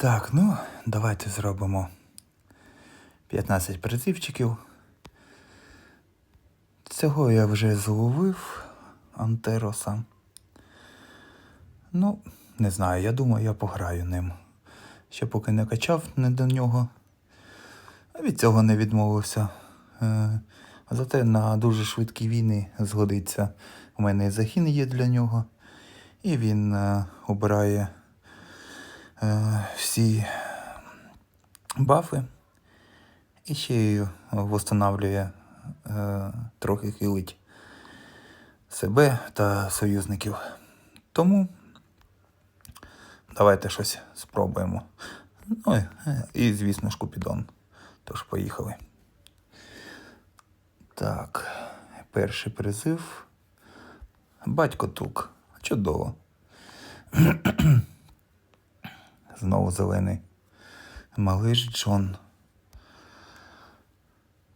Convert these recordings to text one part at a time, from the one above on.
Так, ну, давайте зробимо 15 призивчиків. Цього я вже зловив Антероса. Ну, не знаю, я думаю, я пограю ним. Ще поки не качав не до нього. Від цього не відмовився. Е, Зате на дуже швидкі війни згодиться. У мене і загін є для нього. І він е, обирає всі бафи. І ще й восстанавлює, е, трохи хилить себе та союзників. Тому давайте щось спробуємо. Ну і, і звісно ж, Купідон. Тож поїхали. Так, перший призив. Батько Тук. Чудово. Знову зелений. Малиш Джон.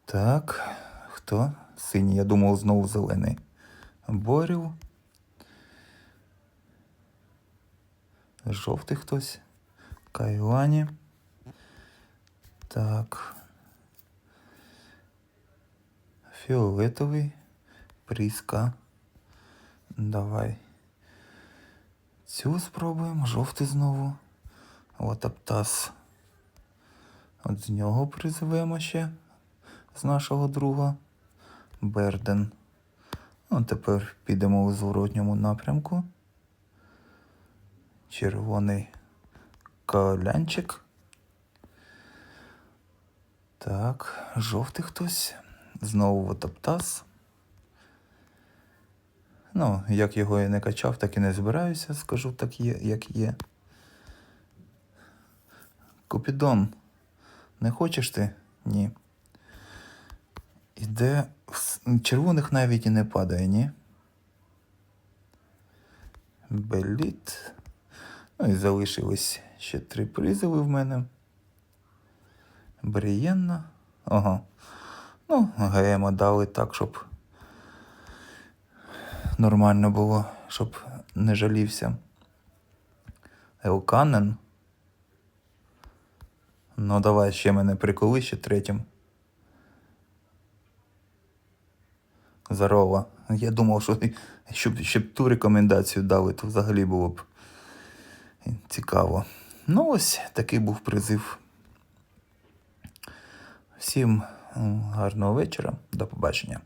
Так, хто? Синій, я думав, знову зелений. Борів. Жовтий хтось. Кайлані. Так. Фіолетовий. Пріска. Давай. Цю спробуємо. Жовтий знову. От. От з нього призивемо ще. З нашого друга. Берден. Ну, тепер підемо у зворотньому напрямку. Червоний колянчик. Так, жовтий хтось. Знову Вотоптас. Ну, як його я не качав, так і не збираюся, скажу так є, як є. Купідон, не хочеш ти? Ні. Іде. Червоних навіть і не падає, ні? Беліт. Ну і залишились ще три призови в мене. Брієнна. Ага. Ну, ГМ дали так, щоб нормально було, щоб не жалівся. Елканен. Ну, давай ще мене приколи ще третім. Здорово. Я думав, що щоб, щоб ту рекомендацію дали, то взагалі було б цікаво. Ну, ось такий був призив. Всім гарного вечора. До побачення.